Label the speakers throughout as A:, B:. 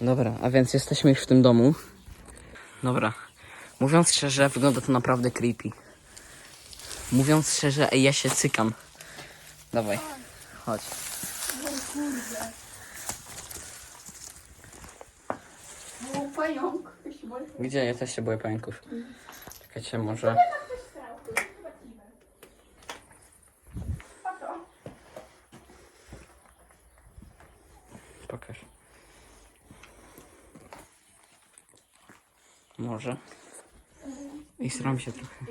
A: Dobra, a więc jesteśmy już w tym domu. Dobra. Mówiąc szczerze, wygląda to naprawdę creepy. Mówiąc szczerze, ej, ja się cykam. Dawaj, chodź.
B: Pająk. Ja się boję.
A: Gdzie? Ja też się boję pająków. Czekajcie, może... Pokaż. Może. I sram się trochę.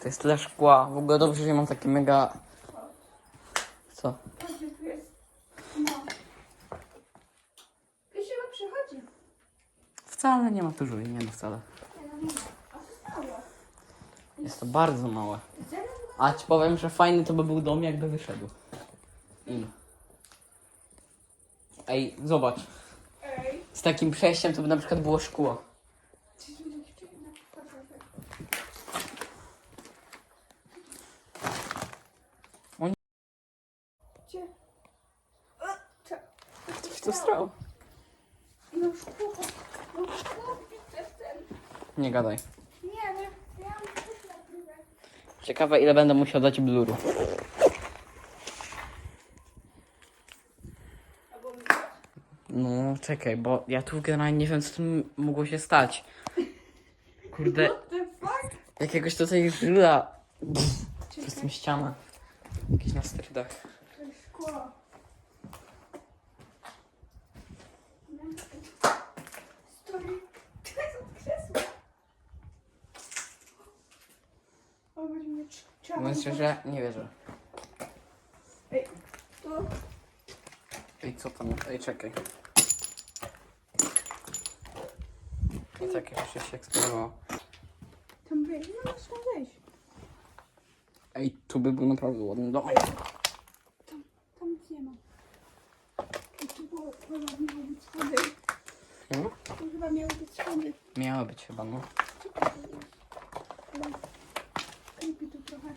A: To jest tyle szkła. W ogóle dobrze, że mam takie mega... Co? Wcale nie ma tu żuli, nie no wcale. Jest to bardzo małe. A ci powiem, że fajny to by był dom, jakby wyszedł. Im. Ej, zobacz.
B: Ej.
A: Z takim przejściem to by na przykład było szkło.
B: Czy tu dziewczyna? Patrz, patrz.
A: O nie.
B: Gdzie?
A: Coś tu strało.
B: No szkło. No szkło. Widzę ten.
A: Nie gadaj.
B: Nie, nie. Ja mam też na.
A: Ciekawe ile będę musiał dać bluru. No czekaj, bo ja tu generalnie nie wiem co tu mogło się stać. Kurde, jakiegoś tutaj żyla. Przez tym ściana. Jakiś na strydach.
B: To jest szkło. To.
A: Mówiąc szczerze, nie wierzę.
B: Ej, tu.
A: Ej, co tam? Ej, czekaj. I tak jeszcze się eksplorowało.
B: Tam będzie. No, trzeba wejść.
A: Ej, tu by był naprawdę ładny dom.
B: Tam, tam nic nie ma. I tu było, chyba miały być schody.
A: Hmm?
B: Tu chyba miały być schody.
A: Miało być chyba, no.
B: Co to jest? Ale creepy tu trochę.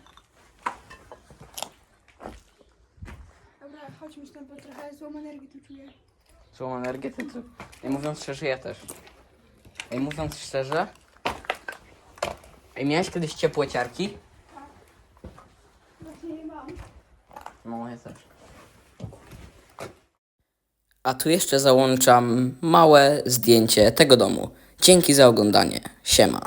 B: Dobra, chodźmy stąd, bo trochę złą energię tu czuję.
A: Złą energię, ty tu. Ej, mówiąc szczerze, ja też. Ej, mówiąc szczerze. Ej, miałeś kiedyś ciepłe ciarki?
B: Właśnie nie mam.
A: No, ja też. A tu jeszcze załączam małe zdjęcie tego domu. Dzięki za oglądanie. Siema.